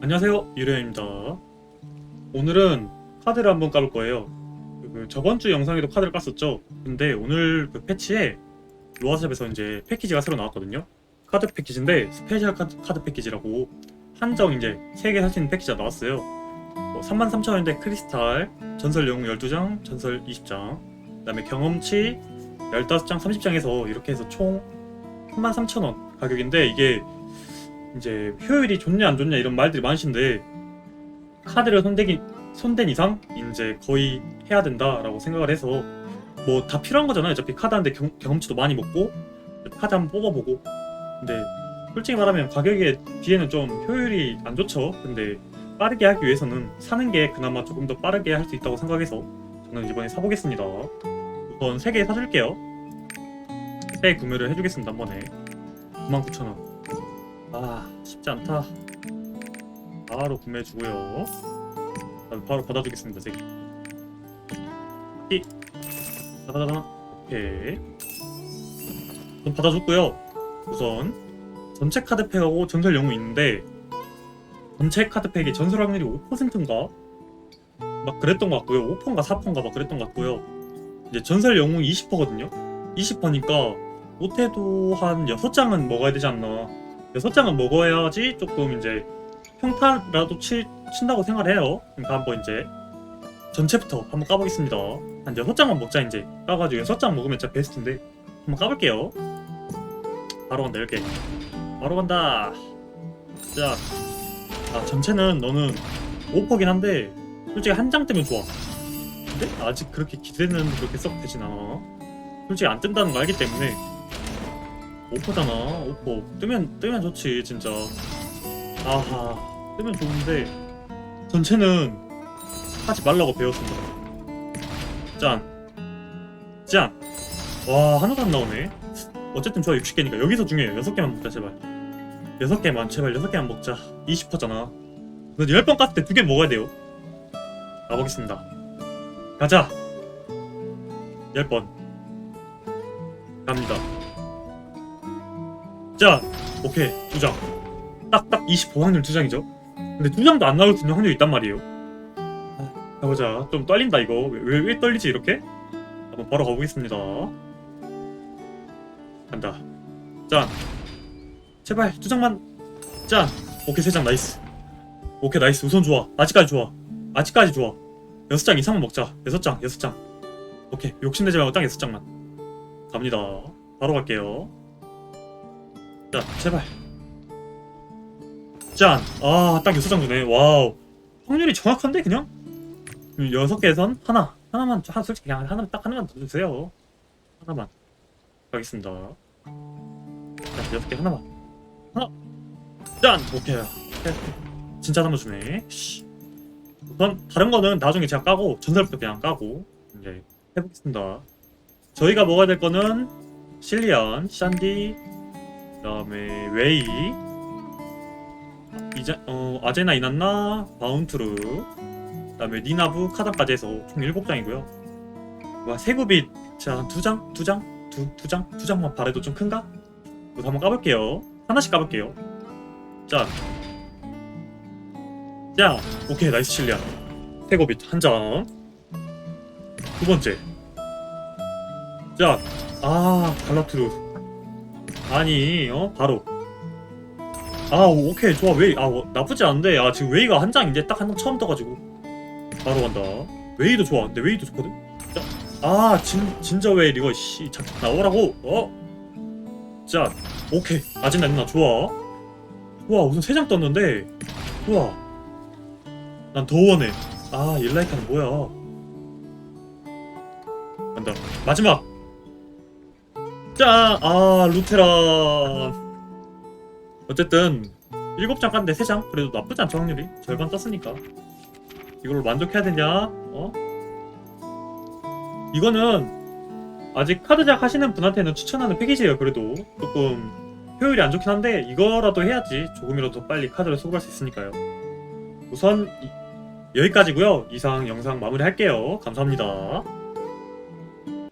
안녕하세요 유래입니다. 오늘은 카드를 한번 까볼 거예요. 그 저번 주 영상에도 카드를 깠었죠? 근데 오늘 그 패치에 로아샵에서 이제 패키지가 새로 나왔거든요. 카드 패키지인데 스페셜 카드, 카드 패키지라고 한정 이제 3개 살 수 있는 패키지가 나왔어요. 뭐 33,000원인데 크리스탈 전설 영웅 12장 전설 20장 그 다음에 경험치 15장 30장에서 이렇게 해서 총 33,000원 가격인데 이게 이제 효율이 좋냐 안 좋냐 이런 말들이 많으신데 카드를 손대기 손댄 이상 이제 거의 해야 된다라고 생각을 해서 뭐 다 필요한 거잖아요. 어차피 카드 한데 경, 경험치도 많이 먹고 카드 한번 뽑아보고 근데 솔직히 말하면 가격에 비해는 좀 효율이 안 좋죠. 근데 빠르게 하기 위해서는 사는 게 그나마 조금 더 빠르게 할 수 있다고 생각해서 저는 이번에 사보겠습니다. 우선 3개 사줄게요. 새 구매를 해주겠습니다. 한 번에 99,000원. 아 쉽지 않다. 바로 구매해 주고요. 다음 바로 받아주겠습니다 세개. 이. 다다다다. 오케이. 좀 받아줬고요. 우선 전체 카드팩하고 전설 영웅 있는데 전체 카드팩이 전설 확률이 5%인가? 막 그랬던 것 같고요. 5%인가 4%인가 막 그랬던 것 같고요. 이제 전설 영웅 20%거든요? 20%니까 못해도 한 6장은 먹어야 되지 않나 여섯 장은 먹어야지 조금 이제 평타라도 치, 친다고 생각해요. 그러니까 한번 이제 전체부터 한번 까보겠습니다. 한 여섯 장만 먹자 이제 까가지고 여섯 장 먹으면 진짜 베스트인데 한번 까볼게요. 바로 간다 이렇게 바로 간다. 자, 아 전체는 너는 5%긴 한데 솔직히 한 장 뜨면 좋아. 근데 아직 그렇게 기대는 그렇게 썩 되진 않아. 솔직히 안 뜬다는 거 알기 때문에 5%잖아 5% 뜨면 뜨면 좋지 진짜. 아하 뜨면 좋은데. 전체는 하지 말라고 배웠습니다. 짠짠와 하나도 안 나오네. 어쨌든 좋아 60개니까. 여기서 중요해요 6개만 먹자 제발. 6개만 제발 6개만 먹자. 20%잖아. 근데 10번 깠을 때 2개 먹어야 돼요. 가보겠습니다. 가자. 10번. 갑니다 자, 오케이 두 장. 딱 딱 25 확률 두 장이죠. 근데 두 장도 안 나올 수 있는 확률이 있단 말이에요. 아, 가보자. 좀 떨린다 이거. 왜, 왜, 왜 떨리지 이렇게? 한번 바로 가보겠습니다. 간다. 짠. 제발 두 장만. 짠. 오케이 세 장 나이스. 오케이 나이스. 우선 좋아. 아직까지 좋아. 아직까지 좋아. 여섯 장 이상만 먹자. 여섯 장, 여섯 장. 오케이 욕심내지 말고 딱 여섯 장만. 갑니다. 바로 갈게요. 자, 제발. 짠! 아, 딱 여섯 장 주네. 와우. 확률이 정확한데, 그냥? 음, 여섯 개에선 하나. 하나만, 하, 솔직히 그냥 하나, 딱 하나만 더 주세요. 하나만. 가겠습니다. 자, 여섯 개 하나만. 하나. 짠! 오케이. 진짜 한번 주네. 씨. 우선, 다른 거는 나중에 제가 까고, 전설부터 그냥 까고, 이제 해보겠습니다. 저희가 먹어야 될 거는, 실리안, 샨디, 그다음에 웨이 이제 어 아제나 이난나 바운트루 그다음에 니나부 카단까지 해서 총 7장이고요. 와 세구빛 자두 장, 두 장, 두두 장, 두 장만 바래도 좀 큰가? 이거 한번 까볼게요. 하나씩 까볼게요. 자, 자, 오케이 나이스 실리안. 세구빛 한 장. 두 번째. 자, 아 갈라트루 아니 어? 바로. 아 오, 오케이 좋아 웨이. 아 어, 나쁘지 않은데. 아 지금 웨이가 한 장 이제 딱 한 장 처음 떠가지고. 바로 간다. 웨이도 좋아. 근데 웨이도 좋거든? 아진 진저 웨이 이거 씨. 잠깐 나오라고. 어 자 오케이. 아직 나? 좋아. 우와 우선 세 장 떴는데. 우와. 난 더 원해. 아 일라이카는 뭐야? 간다. 마지막 짠! 아, 루테란. 어쨌든, 7장 깠는데 3장? 그래도 나쁘지 않죠, 확률이? 절반 떴으니까. 이걸로 만족해야 되냐? 어? 이거는, 아직 카드 작 하시는 분한테는 추천하는 패키지예요, 그래도. 조금, 효율이 안 좋긴 한데, 이거라도 해야지 조금이라도 빨리 카드를 소구할 수 있으니까요. 우선, 이- 여기까지고요 이상 영상 마무리할게요. 감사합니다.